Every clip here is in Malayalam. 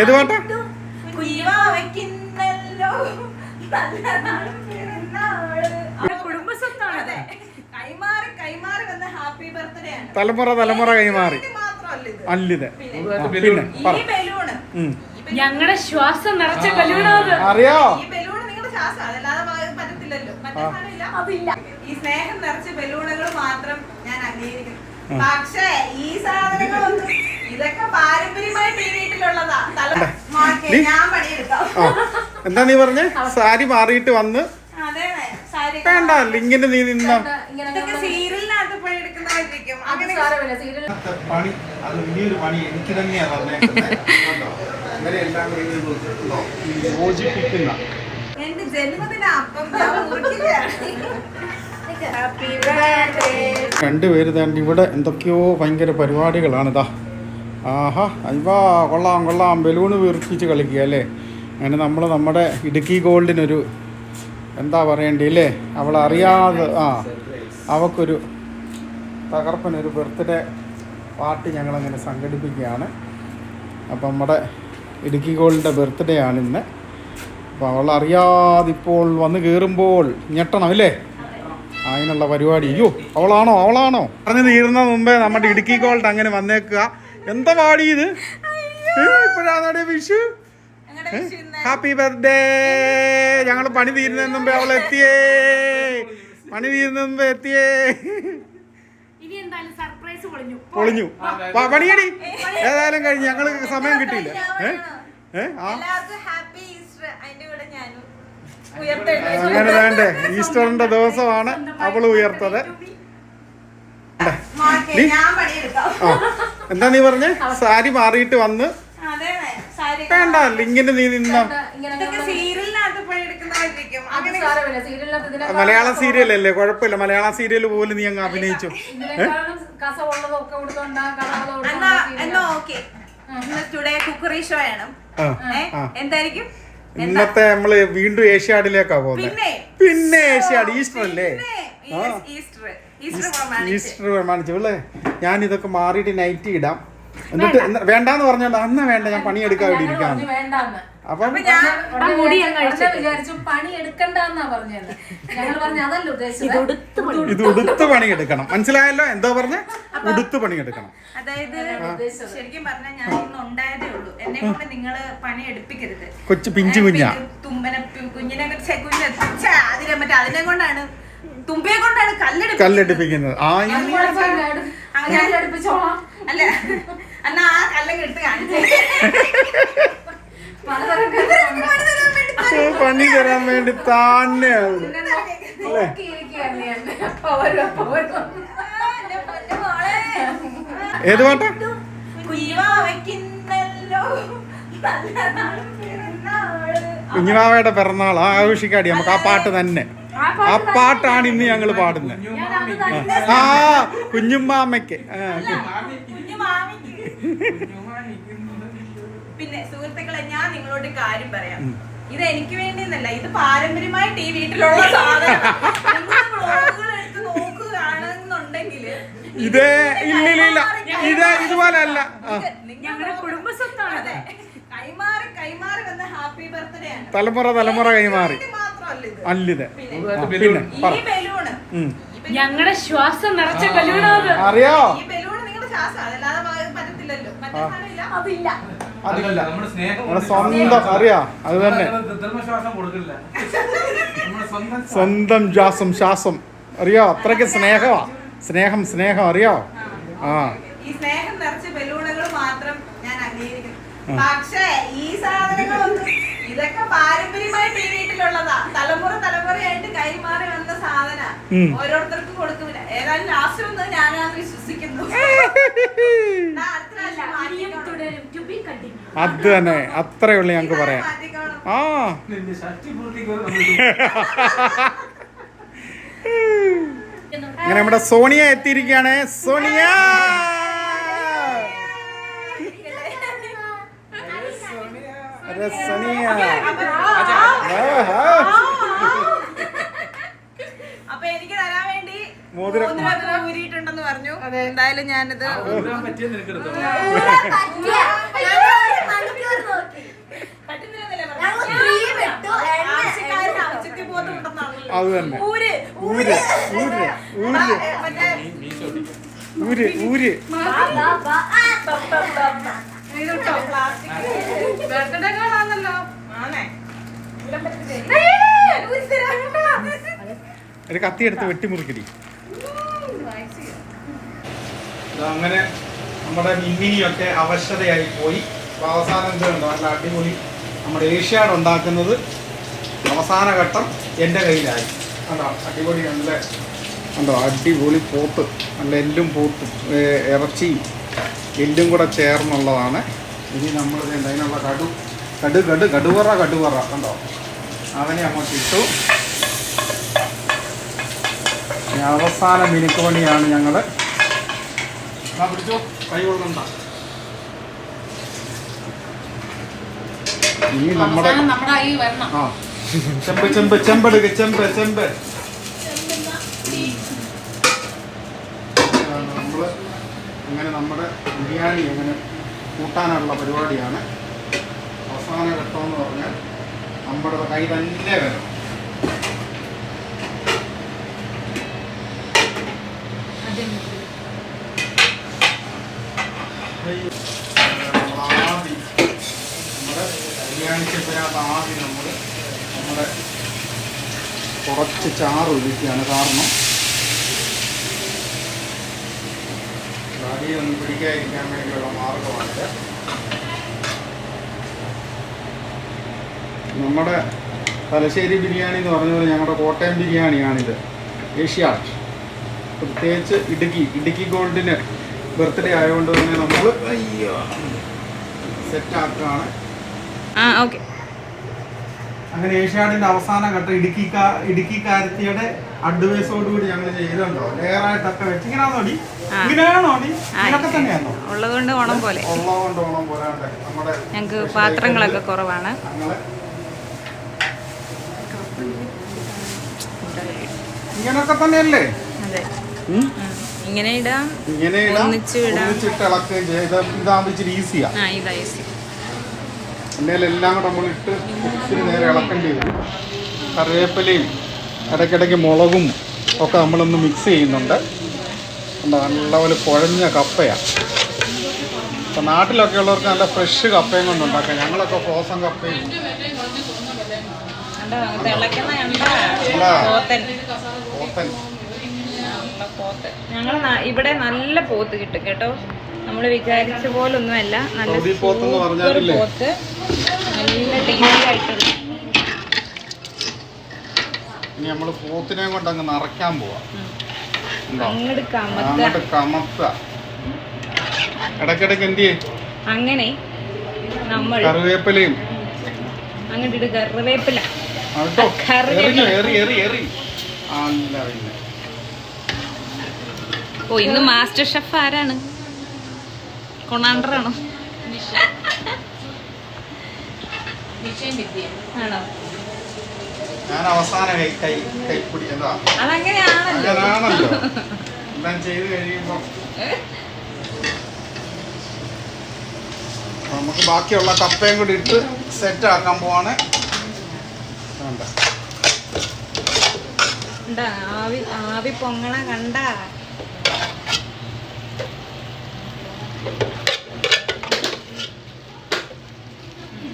ഏത് പാട്ടാ? കുഞ്ഞിവാവയ്ക്കിന്നല്ലോ നല്ല നാളും. പിറന്നാൾ. കുടുംബസ്വത്താണ് അതെ. കൈമാറി കൈമാറി വന്ന ഹാപ്പി ബർത്ത്ഡേ ആണ്. തലമുറ തലമുറ കൈമാറി. അല്ലിത്. പിന്നെ. ഞങ്ങളുടെ ശ്വാസം നിറച്ച അറിയോ? ഈ സ്നേഹം നിറച്ച ബലൂണുകൾ മാത്രം ഞാൻ അംഗീകരിക്കുന്നു. പക്ഷേ ഈ സാധനങ്ങളൊന്നും ഇതൊക്കെ പാരമ്പര്യമായിട്ട് ഈ വീട്ടിലുള്ളതാ തല മാറ്റി ഞാൻ പണിയെടുക്കാം. എന്താ നീ പറഞ്ഞേ? സാരി മാറിയിട്ട് വന്ന്? വേണ്ട ഇങ്ങനെ നീ നിന്ന. പണി അത് വലിയൊരു പണി എനിക്ക് തന്നെയാ പറഞ്ഞേക്കുന്നത് അങ്ങനെ എല്ലാം യോജിപ്പിക്കുന്ന. എന്റെ ജന്മദിന അപ്പം രണ്ടുപേര് താണ്ട് ഇവിടെ എന്തൊക്കെയോ ഭയങ്കര പരിപാടികളാണ്. ഇതാ ആഹാ അയ്വാ കൊള്ളാം കൊള്ളാം. ബലൂണ് വീർപ്പിച്ച് കളിക്കുക അല്ലേ? അങ്ങനെ നമ്മൾ നമ്മുടെ ഇടുക്കി ഗോൾഡിനൊരു എന്താ പറയണ്ടേ അല്ലേ? അവൾ അറിയാതെ ആ അവക്കൊരു തകർപ്പനൊരു ബർത്ത്ഡേ പാർട്ടി ഞങ്ങളങ്ങനെ സംഘടിപ്പിക്കുകയാണ്. അപ്പം നമ്മുടെ ഇടുക്കി ഗോൾഡിന്റെ ബർത്ത്ഡേ ആണ് ഇന്ന്. അപ്പോൾ അവൾ അറിയാതെ ഇപ്പോൾ വന്ന് കയറുമ്പോൾ ഞെട്ടണം അല്ലേ? അതിനുള്ള പരിപാടി. അയ്യോ അവളാണോ? അവളാണോ? പറഞ്ഞു തീരുന്ന മുമ്പേ നമ്മുടെ ഇടുക്കി ഗോൾഡ് അങ്ങനെ വന്നേക്കുക. എന്താ പാടി ഇത്? ഇപ്പോഴാണ് വിഷു. Happy birthday. ഞങ്ങൾ പണി തീരുന്നതിന് മുമ്പേ അവൾ എത്തിയേ. പണി തീരുന്നതിന് മുമ്പേ എത്തിയേ. പൊളിഞ്ഞു. പണിയടി. ഏതായാലും കഴിഞ്ഞ്. ഞങ്ങൾ സമയം കിട്ടിയില്ല. അങ്ങനെ വേണ്ടേ ഈസ്റ്ററിന്റെ ദിവസമാണ് അവൾ ഉയർത്തത്. ആ. എന്താ നീ പറഞ്ഞേ? സാരി മാറിയിട്ട് വന്ന്. അതെ സാരി വേണ്ട ഇങ്ങനെ നീ നിന്ന മലയാള സീരിയൽ അല്ലേ അങ്ങനെ മലയാളം സീരിയലല്ലേ? കുഴപ്പമില്ല. മലയാളം സീരിയൽ പോലും നീ അങ്ങ് അഭിനയിച്ചു. എന്തായിരിക്കും? ഇന്നത്തെ നമ്മൾ വീണ്ടും ഏഷ്യാഡിലേക്കാ പോകുന്നത് പിന്നെ പിന്നെ ഏഷ്യാഡ് ഈസ്റ്റർ അല്ലേ. ഈസ്റ്റർ ഈസ്റ്റർ പ്രമാണിച്ച് അല്ലേ ഞാൻ ഇതൊക്കെ മാറിയിട്ട് നൈറ്റ് ഇടാം. എന്നിട്ട് വേണ്ടാന്ന് പറഞ്ഞോണ്ട് അന്ന് വേണ്ട ഞാൻ പണിയെടുക്കാൻ വേണ്ടി ഇരിക്കാം അപ്പം ഇത് ഉടുത്ത് പണിയെടുക്കണം. മനസ്സിലായല്ലോ? എന്താ പറഞ്ഞ? ഉടുത്ത് പണിയെടുക്കണം. അതായത് ശരിക്കും പറഞ്ഞാൽ ഞാൻ ഇന്ന് ഉണ്ടായതേ ഉള്ളൂ. എന്നെ കൊണ്ട് നിങ്ങൾ പണി എടുപ്പിക്കരുത് കൊച്ചു പിഞ്ചു കുഞ്ഞാ. തുമ്പനെ കുഞ്ഞിനെ ഛെ, അതിനെ മറ്റേ അതിനെ കൊണ്ടാണ് തുമ്പയെ കൊണ്ടാണ് കല്ലെടുപ്പ് കല്ലെടുപ്പിക്കുന്നത്. ആ അല്ല? എന്നാ ആ എടുത്ത് കാണിച്ചേ. പണി തരാൻ വേണ്ടി തന്നെ ആവുന്നു. നോക്കിയിരിക്കുകയാണ് ഞാൻ അപ്പൊ വരും അപ്പൊ വരും എന്റെ പൊന്നു മോളെ. ഏത് പാട്ടാ കുഞ്ഞിമാവയുടെ പിറന്നാൾ ആഘോഷിക്കാടി. നമുക്ക് ആ പാട്ട് തന്നെ. ആ പാട്ടാണ് ഇന്ന് ഞങ്ങൾ പാടുന്നത്. ആ കുഞ്ഞുമ്മാമ്മയ്ക്ക്. പിന്നെ സുഹൃത്തുക്കളെ ഞാൻ നിങ്ങളോട് കാര്യം പറയാം. ഇത് എനിക്ക് വേണ്ടിയെന്നല്ല ഇത് പാരമ്പര്യമായിട്ട് ഈ വീട്ടിലുള്ള സാധനം. എടുത്ത് നോക്കുകയാണെന്നുണ്ടെങ്കിൽ ഇത് ഇല്ല ഇല്ല ഇല്ല ഇത് ഇതുപോലെ അല്ല ഞങ്ങളുടെ കുടുംബസ്വത്താണ് അതെ. കൈമാറി കൈമാറി വന്ന ഹാപ്പി ബർത്ത്ഡേ ആണ്. തലമുറ തലമുറ കൈമാറി. അല്ലിത്. പിന്നെ പറ. ഞങ്ങളുടെ ശ്വാസം നിറച്ച അറിയോ? ഈ ബലൂൺ നിങ്ങളുടെ ശ്വാസം. അതല്ലാതെ പ- പറ്റത്തില്ലല്ലോ. മറ്റേ സാധനമില്ല? അതില്ല. അതില്ല നമ്മുടെ സ്നേഹം നമ്മുടെ സ്വന്തം അറിയാ. അത് തന്നെ. സ്വന്തം സ്വന്തം ശ്വാസം ശ്വാസം. അറിയോ? അത്രയ്ക്ക് സ്നേഹമാ. സ്നേഹം സ്നേഹം. അറിയോ? ആ ഈ സ്നേഹം നിറച്ച ബലൂണുകൾ മാത്രം ഞാൻ അംഗീകരിക്കുന്നു പക്ഷേ ഈ സാധനങ്ങളൊന്നും ഇതൊക്കെ പാരമ്പര്യമായിട്ട് ഈ വീട്ടിലുള്ളതാ. തലമുറ തലമുറയായിട്ട് കൈമാറി വന്ന സാധന. ഓരോരുത്തർക്കും കൊടുക്കില്ല ഏതായാലും ലാസ്റ്റ് ഒന്ന് ഞാനാണ് വിശ്വസിക്കുന്നു. അത് തന്നെ. അത്രേ ഉള്ളു ഞങ്ങൾക്ക് പറയാം ആ. അങ്ങനെ നമ്മുടെ സോണിയ എത്തിയിരിക്കുകയാണ്. സോണിയ! अरे सनिया അപ്പൊ എനിക്ക് തരാൻ വേണ്ടി മോതിരം. മോതിരം ഊരിയിട്ടുണ്ടെന്ന് പറഞ്ഞു. എന്തായാലും ഞാനിത് പറ്റുന്നില്ലെന്നല്ലേ പറഞ്ഞത്? ആവശ്യക്കാരന് ആവശ്യത്തിൽ പോകുന്നുണ്ടെന്നാണല്ലോ. അത് തന്നെ. ഊര്, ഊര്, ഊര്, ഊര്, ആ, ഊര്, മറ്റേ ഊര്, ഊര്. ഇത് ഇട്ടോ, ബർത്ത്ഡേ കാണാന്നല്ലോ. ഒരു കത്തി എടുത്ത് വെട്ടിമുറിക്കടി അങ്ങനെ നമ്മുടെ മിന്നിയൊക്കെ അവശതയായി പോയി. അവസാനം എന്തുണ്ടോ നല്ല അടിപൊളി നമ്മുടെ ഏഷ്യാഡ് ഉണ്ടാക്കുന്നത് അവസാന ഘട്ടം എന്റെ കയ്യിലായി. കണ്ടോ? അടിപൊളി നല്ല കണ്ടോ? അടിപൊളി പോത്ത്. നല്ല എല്ലും പോത്തും ഇറച്ചിയും എല്ലും കൂടെ ചേർന്നുള്ളതാണ്. ഇനി നമ്മൾ അതിനുള്ള കടു കടു കടു കടുവറ കടുവറ കണ്ടോ? അവനെ അങ്ങോട്ട് ഇട്ടു. ഇനി അവസാന മിനുക്ക് പണിയാണ് ഞങ്ങൾ പിടിച്ചോ. കൈ കൊള്ളണ്ട ഇനി നമ്മുടെ ആ. ചെമ്പ് ചെമ്പ് ചെമ്പെടുക്ക ചെമ്പ് ചെമ്പ്. നമ്മൾ നമ്മൾ അങ്ങനെ നമ്മുടെ ബിരിയാണി അങ്ങനെ കൂട്ടാനുള്ള പരിപാടിയാണ്. അവസാന ഘട്ടം എന്ന് പറഞ്ഞാൽ നമ്മുടെ കൈ തന്നെ വരണം ആദ്യം ആദ്യം നമ്മൾ നമ്മുടെ കുറച്ച് ചാറ് ഒഴിക്കുകയാണ്. കാരണം കറിയൊന്നും പിടിക്കാതിരിക്കാൻ വേണ്ടിയുള്ള മാർഗമാണിത്. നമ്മുടെ തലശ്ശേരി ബിരിയാണി എന്ന് പറഞ്ഞ പോലെ ഞങ്ങളുടെ കോട്ടയം ബിരിയാണിയാണിത്. ഏഷ്യാഡ്. പ്രത്യേകിച്ച് ഇടുക്കി ഇടുക്കി ഗോൾഡിന് ബർത്ത്ഡേ ആയതുകൊണ്ട് തന്നെ നമ്മൾ അയ്യോ. സെറ്റാക്കുകയാണ് ആ ഓക്കെ. അങ്ങനെ ഏഷ്യാഡിന്റെ അവസാന ഘട്ടം ഇടുക്കി ഇടുക്കി കാരത്തിയുടെ അഡ്വൈസോടുകൂടി ഞങ്ങൾ ചെയ്തുണ്ടോ? ലെയറായിട്ടൊക്കെ വെച്ചിങ്ങനെ ഇങ്ങനെയാണോ ഉള്ളതുകൊണ്ട് ഓണം പോലെ. ഉള്ളതുകൊണ്ട് ഓണം പോരാണ്ട് നമ്മുടെ ഞങ്ങൾക്ക് പാത്രങ്ങളൊക്കെ കുറവാണ്. ഞങ്ങൾ ഇങ്ങനൊക്കെ തന്നെയല്ലേ? അതെ. ഇങ്ങനെ ഇടാം. ഇങ്ങനെ ഇടാം, ഒന്നിച്ച് ഇടാം. ഒന്നിച്ചിട്ട് ഇളക്കുകയും ചെയ്യാം ഇത് ഇതാകുമ്പോൾ ഇച്ചിരി ഈസിയാ ആ. ഇതാ ഈസി എണ്ണയിൽ എല്ലാം കൂടെ നമ്മൾ ഇട്ട് ഇച്ചിരി നേരം ഇളക്കേണ്ടി വരും. കറിവേപ്പിലയും ഇടയ്ക്കിടയ്ക്ക് മുളകും ഒക്കെ നമ്മളൊന്ന് മിക്സ് ചെയ്യുന്നുണ്ട്. എന്താ നല്ലപോലെ കുഴഞ്ഞ കപ്പയാണ് ഇപ്പം നാട്ടിലൊക്കെ ഉള്ളവർക്ക് നല്ല ഫ്രഷ് കപ്പയും കൊണ്ട് ഉണ്ടാക്കാം. ഞങ്ങളൊക്കെ ഫ്രോസൺ കപ്പയും. അല്ല. ഞങ്ങൾ ഇവിടെ നല്ല പോത്ത് കിട്ടും കേട്ടോ. നമ്മൾ വിചാരിച്ച പോലൊന്നുമല്ല. നല്ല പോത്ത് നല്ല ടേസ്റ്റി ആയിട്ടുള്ള ഇനി നമ്മൾ പോത്തിനെ കൊണ്ട് അങ്ങ് നിറയ്ക്കാൻ പോവാം. അങ്ങോട്ട് കമത്ത. കമത്തുക എന്ത് അങ്ങനെ നമ്മൾ കറിവേപ്പിലയും. അങ്ങോട്ട് കറിവേപ്പില. ഓ ഇന്ന് മാസ്റ്റർ ഷെഫ് ആരാണ്? കൊണാണ്ടറാണോ? ആണോ? ഞാൻ അവസാന കൈ കൈ കൈപ്പിടി എന്താ അങ്ങനാണല്ലോ എല്ലാം ചെയ്ത് കഴിയുമ്പോ നമുക്ക് ബാക്കിയുള്ള കപ്പയും കൂടി ഇട്ട് സെറ്റ് ആക്കാൻ പോവാണ്. വേണ്ട. ആവി ആവി പൊങ്ങണ കണ്ട?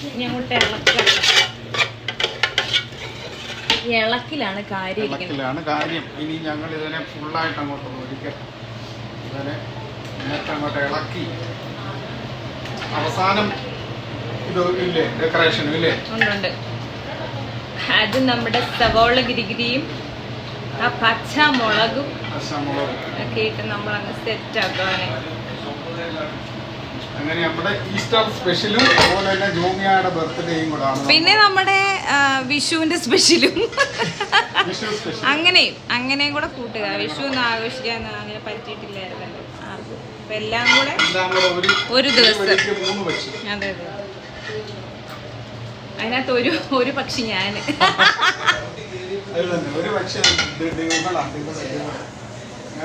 ഇനി അങ്ങോട്ട് ഇളക്കാം. ഇളക്കിലാണ് കാര്യം ഇളക്കിലാണ് കാര്യം. ഇനി ഞങ്ങൾ ഇതിനെ ഫുള്ളായിട്ട് അങ്ങോട്ട് ഒരിക്കട്ടെ ഇതിനെ എന്നിട്ട് അങ്ങോട്ട് ഇളക്കി. അവസാനം ഇത് ഇല്ലേ? ഡെക്കറേഷനും ഇല്ലേ? ഉണ്ട് അത് നമ്മുടെ സവോള ഗിരിഗിരിയും ആ പച്ച മുളകും പച്ചമുളക്. ഒക്കെ ഇട്ട് നമ്മൾ അങ്ങ് സെറ്റ് ആക്കുവാണ്. അങ്ങനെ നമ്മുടെ ഈസ്റ്റർ സ്പെഷ്യലും അതുപോലെ തന്നെ ജോമിയയുടെ ബർത്ത്ഡേയും കൂടാണ് പിന്നെ നമ്മുടെ വിഷുവിന്റെ സ്പെഷ്യലും. അങ്ങനെയും അങ്ങനെയും കൂടെ കൂട്ടുക. വിഷു ഒന്നും ആഘോഷിക്കാൻ അങ്ങനെ പറ്റിയിട്ടില്ലായിരുന്നല്ലോ. അപ്പൊ എല്ലാം കൂടെ ഒരു ദിവസം. അതെ അതെ. അതിനകത്ത് ഒരു ഒരു പക്ഷി ഞാൻ.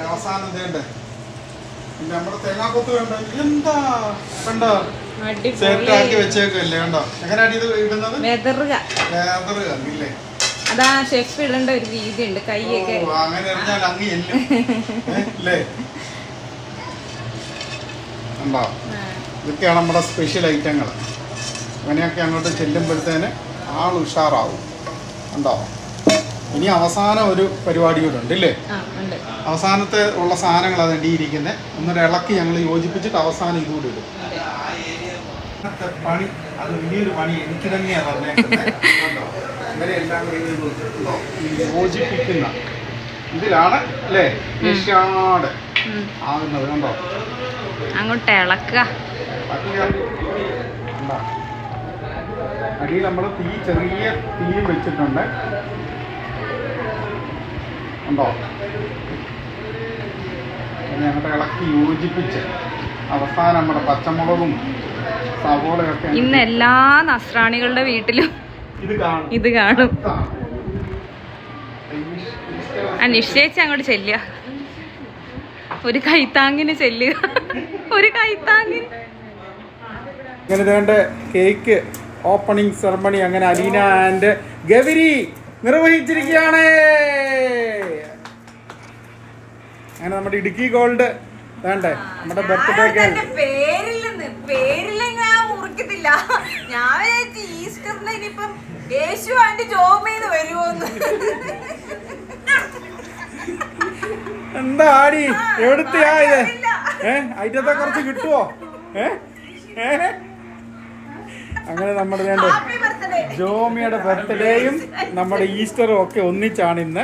അവസാനം നമ്മുടെ തേങ്ങാക്കൊത്ത് എന്താ കണ്ടോ? വെച്ചേക്കല്ലേ കണ്ടോ? എങ്ങനെയാണ് ഇത് ഇടുന്നത്? വെതറുക. ലേതർ ഇല്ലേ അതാ ഷെഫ് ഇടേണ്ട ഒരു രീതിയുണ്ട് കൈയൊക്കെ. അങ്ങനെ എറിഞ്ഞാൽ അങ്ങ് അല്ലേ? ഉണ്ടോ ഇതൊക്കെയാണ് നമ്മുടെ സ്പെഷ്യൽ ഐറ്റങ്ങൾ അങ്ങനെയൊക്കെ അങ്ങോട്ട് ചെല്ലുമ്പോഴത്തേന് ആൾ ഉഷാറാവും. ഉണ്ടോ ഇനി അവസാന ഒരു പരിപാടി കൂടെ ഉണ്ട് ഇല്ലേ? ഉണ്ട്. അവസാനത്തെ ഉള്ള സാധനങ്ങൾ അത് ഇരിക്കുന്നത് ഒന്നൊരു ഇളക്കി ഞങ്ങൾ യോജിപ്പിച്ചിട്ട് അവസാനം ഇതുകൂടി ഇടും. ഇന്നത്തെ പണി അത് വലിയൊരു പണി എനിക്ക് തന്നെയാണ് പറഞ്ഞേക്കുന്നത് കണ്ടോ? ഇവരെല്ലാം കൂടി ഇത് ഉണ്ടോ? ഈ യോജിപ്പിക്കുന്ന ഇതിലാണ് അല്ലേ നിഷാട് ആകുന്നത് കണ്ടോ അങ്ങോട്ട് ഇളക്കുക? അടിയിൽ നമ്മൾ തീ ചെറിയ തീയും വെച്ചിട്ടുണ്ട് ഉണ്ടോ അങ്ങോട്ട് ഇളക്കി യോജിപ്പിച്ച് അവസാനം നമ്മുടെ പച്ചമുളകും ഇന്ന് എല്ലാ നസ്രാണികളുടെ വീട്ടിലും ഇത് കാണും. നിശ്ചയിച്ച് അങ്ങോട്ട് ചെല്ലുക. ഒരു കൈത്താങ്ങിന് ചെല്ലുക. ഒരു കൈത്താങ്ങിന്. അങ്ങനെ വേണ്ട കേക്ക് ഓപ്പണിംഗ് സെറമണി അങ്ങനെ അലീന ആൻഡ് ഗൗരി നിർവഹിച്ചിരിക്കുകയാണ്. അങ്ങനെ നമ്മുടെ ഇടുക്കി ഗോൾഡ് വേണ്ടേ നമ്മുടെ ബർത്ത്ഡേ കേക്ക് പേരില്ലെന്ന് പേരില്ല ഞാൻ വിചാരിച്ചു ഈസ്റ്ററിന് ഇനിയിപ്പം യേശു ആണ്ട് ജോബ് ചെയ്ത് വരുമോന്ന് എന്താ ആടി ഇത്? അറിയില്ല. ഏ അയിറ്റത്തെ കുറച്ച് കിട്ടുവോ? ഏ? അങ്ങനെ നമ്മുടെ ഞാൻ ജോമിയുടെ ബർത്ത്ഡേയും നമ്മുടെ ഈസ്റ്ററും ഒക്കെ ഒന്നിച്ചാണ് ഇന്ന്.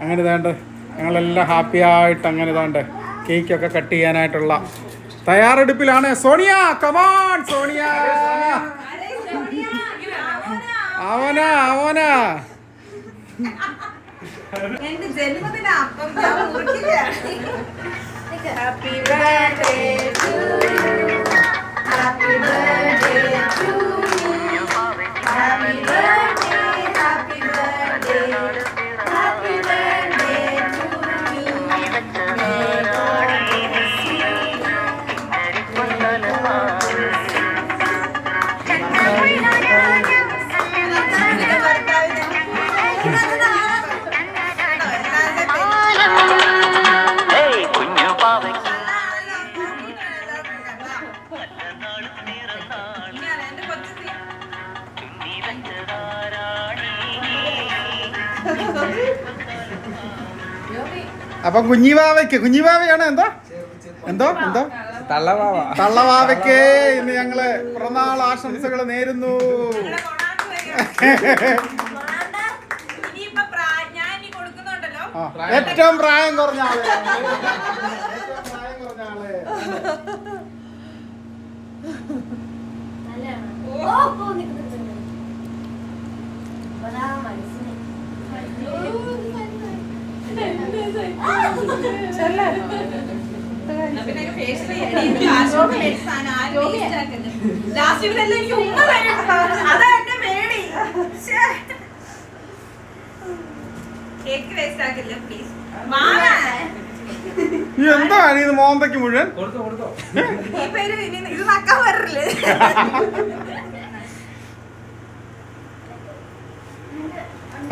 അങ്ങനെ ഇതാണ്ട് ഞങ്ങളെല്ലാം ഹാപ്പി ആയിട്ട് അങ്ങനെ ഇതാണ്ട് കേക്കൊക്കെ കട്ട് ചെയ്യാനായിട്ടുള്ള തയ്യാറെടുപ്പിലാണ്. Sonia come on Sonia. അവന അവന. എന്റെ ജന്മദിന അപ്പം ഞാൻ മുറിക്കില്ല ഹാപ്പി ബർത്ത്ഡേ ടു അപ്പം കുഞ്ഞിവാവയ്ക്ക് കുഞ്ഞിവാവയാണ് എന്താ? എന്തോ? എന്തോ? തള്ളവാവ. തള്ളവാവയ്ക്ക് ഇന്ന് ഞങ്ങൾ പിറന്നാൾ ആശംസകൾ നേരുന്നു. ഏറ്റവും പ്രായം കുറഞ്ഞ ആൾ. ഏറ്റവും പ്രായം കുറഞ്ഞ ആൾ പിന്നെ ഫേഷ്യൽ ചെയ്യണം കാശൊക്കെ മേടിച്ച് സാധനം ആരും waste ആക്കരുത്. Last ഇവരെല്ലാം എനിക്ക് ഉമ്മ തരും. അതാ എന്റെ പേടി. ശ്ശേ. കേക്ക് വേസ്റ്റ് ആക്കില്ല പ്ലീസ് ഈ എന്താ ഇത് മോന്തയ്ക്ക് മുഴുവൻ? കൊടുത്തോ കൊടുത്തോ. ഈ പേര് ഇത് നക്കാൻ വരില്ലേ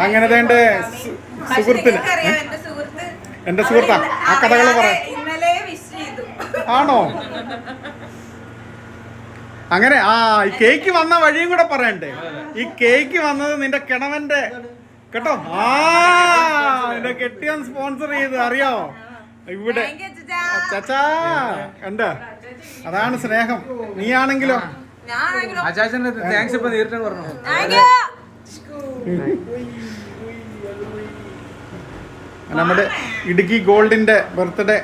അങ്ങനെ എന്റെ സുഹൃത്തിന്. അറിയാം എന്റെ സുഹൃത്ത്. ആ കഥകൾ പറ ഇന്നലെ വിഷ് ചെയ്തു. ആണോ? അങ്ങനെ ആ ഈ കേക്ക് വന്ന വഴിയും കൂടെ പറയണ്ടേ? ഈ കേക്ക് വന്നത് നിന്റെ കിണവന്റെ കേട്ടോ? ആ നിന്റെ കെട്ടിയാൻ സ്പോൺസർ ചെയ്ത് അറിയോ? ഇവിടെ. ചച്ചാ. ചച്ചാ അതാണ് സ്നേഹം. നീ അച്ചാച്ചന്റെ താങ്ക്സ് ഇപ്പൊ നേരിട്ട് പറഞ്ഞു. നമ്മുടെ ഇടുക്കി ഗോൾഡിന്റെ ബർത്ത്ഡേ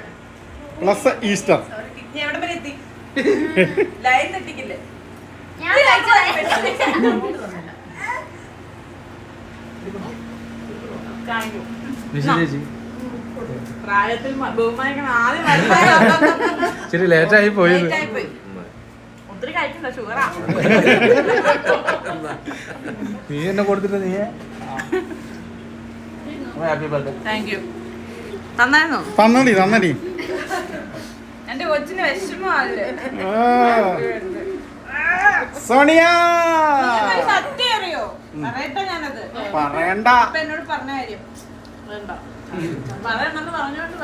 പ്ലസ് ഈസ്റ്റർ. ശരി ലേറ്റായി വരെ ഒത്തിരി കഴിക്കണ്ട ഷുഗറാ. നീ എന്നെ കൊടുത്തിട്ട് നീ? ഹാപ്പി ബർത്ത്ഡേ താങ്ക് യു തന്നായിരുന്നോ? തന്നടി തന്നടി. എന്റെ കൊച്ചിന് വിഷമല്ലേ ആ. സോണിയ! സത്യം അറിയോ? പറയട്ടെ ഞാനത്. പറയണ്ട. എന്നോട് പറഞ്ഞ കാര്യം. പറഞ്ഞോണ്ട് പറഞ്ഞോണ്ട്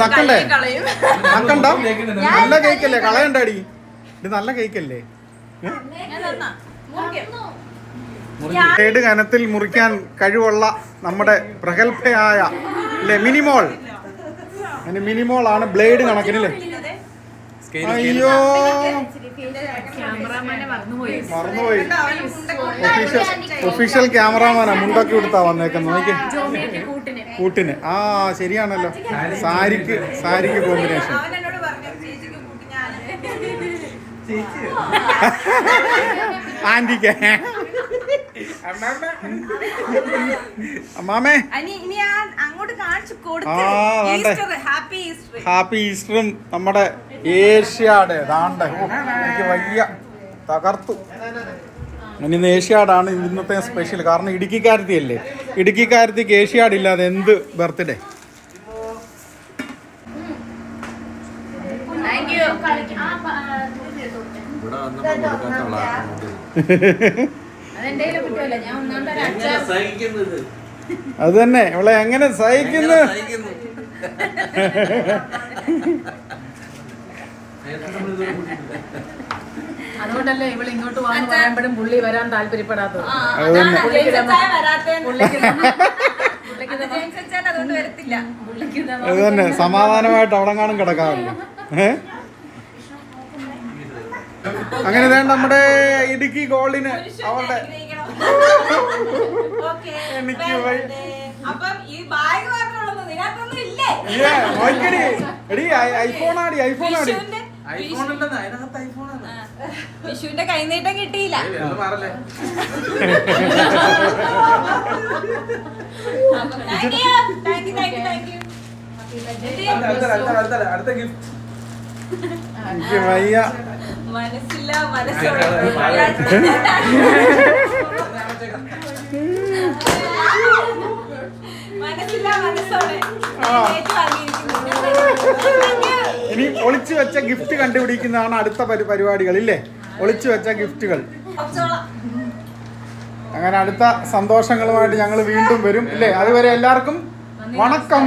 നക്കണ്ടേ? നക്കണ്ട? നല്ല കേക്കല്ലേ? കളയണ്ടടി. ഇത് നല്ല കേക്കല്ലേ? ഞാൻ തന്നാ. മുറിക്കും. ഏട് കനത്തിൽ മുറിക്കാൻ കഴിവുള്ള നമ്മുടെ പ്രഗത്ഭയായ അല്ലെ മിനിമോൾ. മിനിമോൾ ആണ് ബ്ലേഡ് കണക്കിനല്ലേ ഇതേ. അയ്യോ. മറന്നുപോയി. ഒഫീഷ്യൽ ക്യാമറാമാനാ മുണ്ടൊക്കെ കൊടുത്താ വന്നേക്കുന്നത് നോക്കി കൂട്ടിന്. കൂട്ടിന്. ആ ശരിയാണല്ലോ. സാരിക്ക് സാരിക്ക് കോമ്പിനേഷൻ. അവൻ എന്നോട് പറഞ്ഞു ചേച്ചിക്ക് കൂട്ടി ഞാൻ ആന്റിക്ക്. അമ്മാമേ. അങ്ങോട്ട് കാണിച്ചു ആ, ഹാപ്പി ഈസ്റ്റർ ഹാപ്പി ഈസ്റ്ററും നമ്മുടെ ഏഷ്യാഡ് ദാണ്ട. എനിക്ക് വയ്യ. തകർത്തു. ഇന്ന് ഏഷ്യാഡാണ് ഇന്നത്തെ സ്പെഷ്യൽ കാരണം ഇടുക്കിക്കാരത്തി അല്ലേ ഇടുക്കിക്കാരത്തിക്ക് ഏഷ്യാഡ് ഇല്ലാതെ എന്ത് ബർത്ത്ഡേ അത് തന്നെ. ഇവളെ എങ്ങനെ സഹിക്കുന്നു? അതുകൊണ്ടല്ലേ ഇവൾ ഇങ്ങോട്ട് വന്ന് പറയുമ്പോഴും പുള്ളി വരാൻ താല്പര്യപ്പെടാത്തത്. അത് തന്നെ സമാധാനമായിട്ട് അവിടെ കാണും കിടക്കാമല്ലോ. അങ്ങനെ വേണ്ട നമ്മുടെ ഇടുക്കി ഗോളിന് അവളുടെ ഓക്കേ. എനിക്ക് അപ്പം ഈ ബാഗ് മാത്രമുള്ളത് ഇതിനകത്തൊന്നും ഇല്ലേ? ഇയ്യേ, എടി ഐഫോൺ ആടി ഐഫോൺ ആടി വിഷുവിന്റെ കൈനീട്ടം കിട്ടിയില്ല. മനസ്സില്ല മനസ്സോടെ. മനസ്സില്ല മനസ്സോടെ. ഒളിച്ചു വെച്ച ഗിഫ്റ്റ് കണ്ടുപിടിക്കുന്നതാണ് അടുത്ത പരിപാടികൾ ഇല്ലേ? ഒളിച്ചു വെച്ച ഗിഫ്റ്റുകൾ. അങ്ങനെ അടുത്ത സന്തോഷങ്ങളുമായിട്ട് ഞങ്ങൾ വീണ്ടും വരും ഇല്ലേ? അതുവരെ എല്ലാവർക്കും വണക്കം.